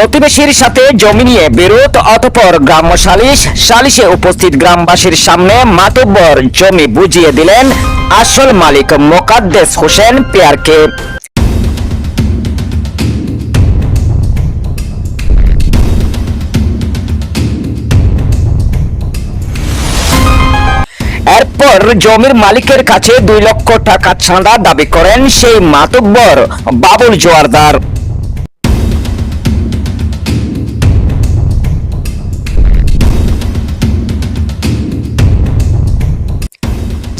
প্রতিবেশীর সাথে জমি নিয়ে বিরোধ অতপর গ্রাম্য সালিশ, সালিশে উপস্থিত গ্রামবাসীর সামনে মাতব্বর জমি বুঝিয়ে দিলেন আসল মালিক মোকাদ্দেস হোসেন পেয়ারকে। এরপর জমির মালিকের কাছে দুই লক্ষ টাকা চাঁদা দাবি করেন সেই মাতব্বর বাবুল জোয়ারদার।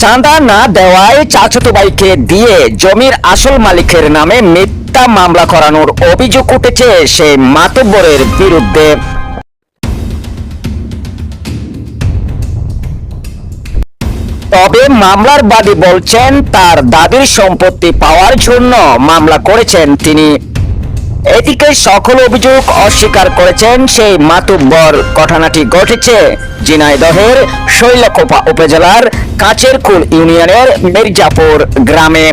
চাঁদা না দেওয়ায় চাচাতো ভাইকে দিয়ে জমির আসল মালিকের নামে মিথ্যা মামলা করানোর অভিযোগ উঠেছে সেই মাতব্বরের বিরুদ্ধে। তবে মামলার বাদী বলছেন, তার দাদির সম্পত্তি পাওয়ার জন্য মামলা করেছেন তিনি। এদিকে সকল অভিযোগ অস্বীকার করেছেন সেই মাতুব্বর। ঘটনাটি ঘটেছে ঝিনাইদহের শৈলকোপা উপজেলার কাচেরকুল ইউনিয়নের মির্জাপুর গ্রামে।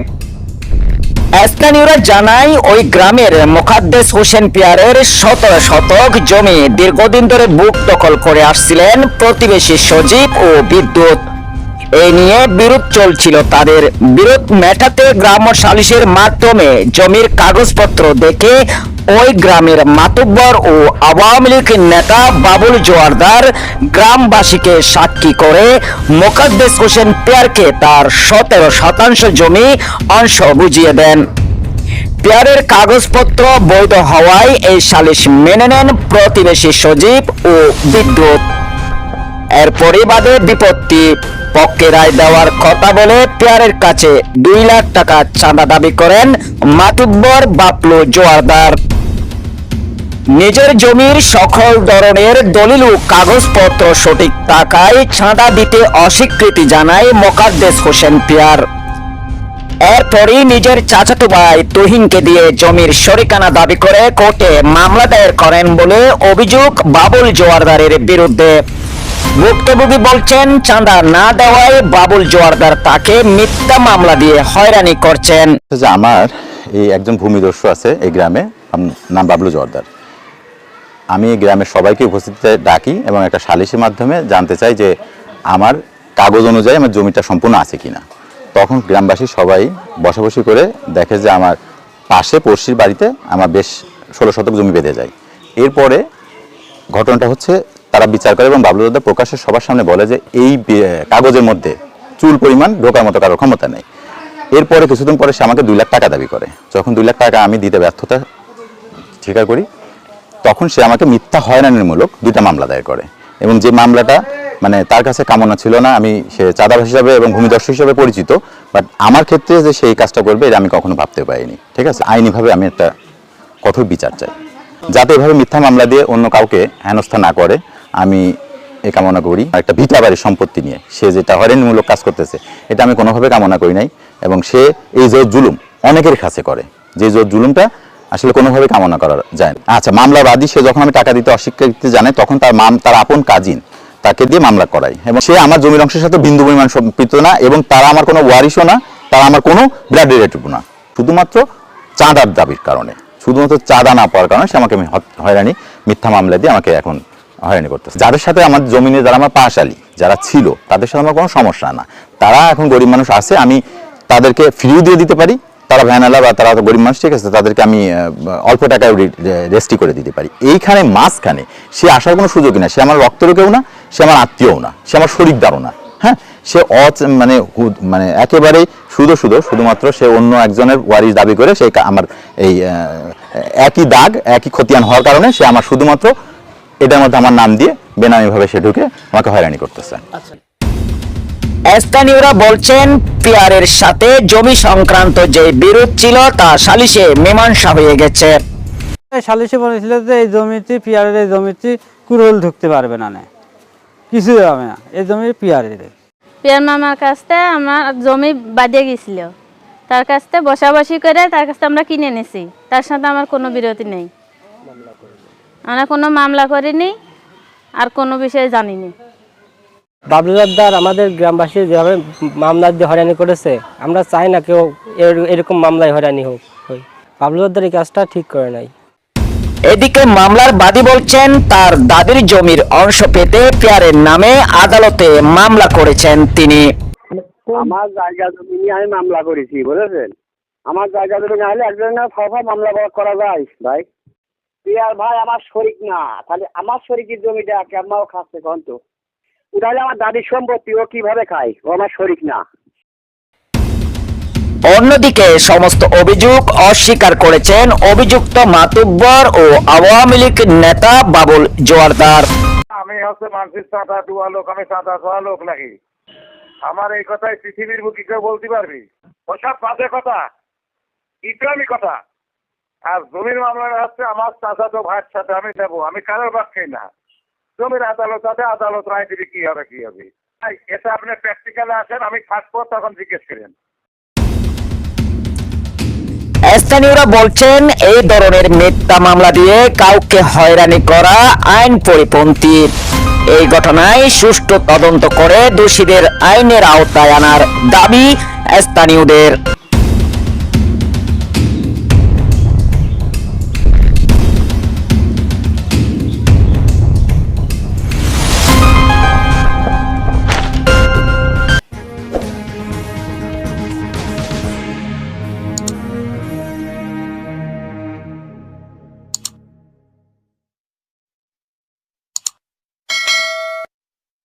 স্থানীয়রা জানায়, ওই গ্রামের মোকাদ্দেস হোসেন পিয়ারের সতেরো শতক জমি দীর্ঘদিন ধরে বুক দখল করে আসছিলেন প্রতিবেশী সজীব ও বিদ্যুৎ। এই নিয়ে বিরোধ চলছিল তাদের। বিরোধ মেটাতে গ্রাম্য সালিশের মাধ্যমে জমির কাগজপত্র দেখে ওই গ্রামের মাতব্বর ও আওয়ামী লীগ নেতা বাবুল জোয়ারদার গ্রামবাসীকে সাক্ষী করে মোকাদ্দেস হোসেন পেয়ারকে তার সতেরো শতাংশ জমি অংশ বুঝিয়ে দেন। পেয়ারের কাগজপত্র বৈধ হওয়ায় এই সালিশ মেনে নেন প্রতিবেশী সজীব ও বিদ্যুৎ। এর পরিবাদে বিপত্তি। পক্ষে রায় দেওয়ার কথা বলে পেয়ারের কাছে দুই লাখ টাকা চাঁদা দাবি করেন মাতুব্বর বাপলু জোয়ারদার। নিজের জমির সকল ধরনের দলিল ও কাগজপত্র সঠিক টাকায় চাঁদা দিতে অস্বীকৃতি জানায় মোকাদ্দেস হোসেন পিয়ার। এরপরই নিজের চাচাতো ভাই তুহিনকে দিয়ে জমির শরিকানা দাবি করে কোর্টে মামলা দায়ের করেন বলে অভিযোগ বাবুল জোয়ারদারের বিরুদ্ধে। ভুক্তভোগী বলছেন, চাঁদা না দেওয়ায় বাবুল জোয়ারদার তাকে মিথ্যা মামলা দিয়ে হয়রানি করছেন। যে আমার এই একজন ভূমিদস্যু আছে এই গ্রামে নাম বাবলু জোয়ারদার। আমি গ্রামের সবাইকে উপস্থিতিতে ডাকি এবং একটা সালিসের মাধ্যমে জানতে চাই যে আমার কাগজ অনুযায়ী আমার জমিটা সম্পূর্ণ আছে কিনা। তখন গ্রামবাসী সবাই বসাবসি করে দেখে যে আমার পাশে পড়শির বাড়িতে আমার বেশ ষোলো শতক জমি বেঁধে যায়। এরপরে ঘটনাটা হচ্ছে তারা বিচার করে এবং বাবলু দাদা প্রকাশের সবার সামনে বলে যে এই কাগজের মধ্যে চুল পরিমাণ ঢোকার মতো কারোর ক্ষমতা নেই। এরপরে কিছুদিন পরে সে আমাকে দুই লাখ টাকা দাবি করে। যখন দুই লাখ টাকা আমি দিতে ব্যর্থতা স্বীকার করি, তখন সে আমাকে মিথ্যা হয়রানিমূলক দুইটা মামলা দায়ের করে। এবং যে মামলাটা মানে তার কাছে কামনা ছিল না, আমি সে চাঁদাবাস হিসাবে এবং ভূমিদস্যু হিসাবে পরিচিত বাট আমার ক্ষেত্রে যে সেই কাজটা করবে, এটা আমি কখনো ভাবতে পারিনি। ঠিক আছে? আইনিভাবে আমি একটা কঠোর বিচার চাই। যাতে এভাবে মিথ্যা মামলা দিয়ে অন্য কাউকে হেনস্থা না করে আমি এ কামনা করি। একটা ভিটা বাড়ির সম্পত্তি নিয়ে। সে যেটা হয়রানিমূলক কাজ করতেছে, এটা আমি কোনোভাবে কামনা করি নাই। এবং সে এই যে জুলুম অনেকের কাছে করে। যে জোর জুলুমটা আসলে কোনোভাবে কামনা করা যায় না। আচ্ছা মামলা বাদী, সে যখন আমি টাকা দিতে অস্বীকৃতি জানাই, তখন তার মাম তার আপন কাজিন তাকে দিয়ে মামলা করাই। এবং সে আমার জমির অংশের সাথে বিন্দু পরিমাণ সম্পৃক্ত না এবং তারা আমার কোনো ওয়ারিশও না, তারা আমার কোনো ব্লাড রিলেটিভ না। শুধুমাত্র চাঁদার দাবির কারণে। শুধুমাত্র চাঁদা না পাওয়ার কারণে সে আমাকে আমি হয়রানি, মিথ্যা মামলা দিয়ে আমাকে এখন হয়রানি করতেছে। যাদের সাথে আমার জমিনে যারা আমার পাশালি, যারা ছিল, তাদের সাথে আমার কোনো সমস্যা না। তারা এখন গরিব মানুষ আছে, আমি তাদেরকে ফ্রিও দিয়ে দিতে পারি। তারা ভ্যানালা বা তারা গরিব মানুষ, ঠিক আছে, তাদেরকে আমি অল্প টাকায় রেস্টি করে দিতে পারি। এইখানে মাঝখানে সে আসার কোনো সুযোগই না সে আমার রক্তেরও কেউ না, সে আমার আত্মীয়ও না, সে আমার শরিকদারও না হ্যাঁ? সে অচ মানে মানে একেবারেই শুধু শুধু শুধুমাত্র সে অন্য একজনের ওয়ারিশ দাবি করে সে আমার এই একই দাগ, একই খতিয়ান হওয়ার কারণে সে আমার শুধুমাত্র এটার মধ্যে আমার নাম দিয়ে বেনামিভাবে সে ঢুকে আমাকে হয়রানি করতেছে। স্থানীয়রা বলছেন পিয়ারের সাথে জমি সংক্রান্ত যে বিরোধ ছিল তা সালিশে মীমাংসা হয়ে গেছে। সালিশে বলেছিল যে এই জমিতে পিয়ারের এই জমিতে কুরল ঢুকতে পারবে না না। কিছুই হবে না। এই জমি পিয়ারের। পিয়ার মামার কাছ থেকে আমার জমি বাদিয়ে গেছিল। তার কাছ থেকে বসাবসি করে তার কাছ থেকে আমরা কিনে নিছি তার সাথে আমার কোনো বিরতি নেই। আমরা কোনো মামলা করিনি আর কোনো বিষয়ে জানিনি। বাবলু জর্দার আমাদের গ্রামবাসী যেভাবে মামলা দিয়ে হয়রানি করেছে আমরা চাই না কেউ এরকম মামলায় হয়রানি হোক। বাবলু জর্দার এই কাজটা ঠিক করে নাই। এদিকে মামলার বাদী বলছেন তার দাদির জমির অংশ পেতে পেয়ারের নামে আদালতে মামলা করেছেন তিনি। আমার জায়গা জমি নিয়ে আমি মামলা করেছি বুঝেছেন? আমার জায়গা জমি না হলে একজনের ফাফা মামলা করা যায় ভাই। পিয়ার ভাই আমার শরিক না। তাহলে আমার শরিকের জমিটা কেমন খাচ্ছে কন তো? তাহলে আমার দাদির সম্পত্তি ও কীভাবে খায়? ও আমার শরিক না। অন্যদিকে সমস্ত অভিযোগ অস্বীকার করেছেন অভিযুক্ত মাতুব্বর ও আওয়ামী লীগ নেতা বাবুল জোয়ারদার। আমি হচ্ছে মানসিক চাঁদা দুয়া লোক আমি চাঁদা খাওয়া লোক নাকি? আমার এই কথাই পৃথিবীর বুকে কেউ বলতে পারবি? ওসব বাজে কথা। ইসলামী কথা। আর জমির মামলা হচ্ছে আমার চাচা তো ভাইয়ের সাথে আমি দেবো আমি কারোর পক্ষে না। জমির আদালত আছে, আদালত রায় দিবি কি হবে কি হবে। এটা আপনি প্র্যাকটিক্যালে আসেন, আমি থাকব তখন জিজ্ঞেস করেন। স্থানীয়রা বলছেন, এই ধরনের মিথ্যা মামলা দিয়ে কাউকে হয়রানি করা আইন পরিপন্থী। এই ঘটনায় সুষ্ঠু তদন্ত করে দোষীদের আইনের আওতায় আনার দাবি স্থানীয়দের।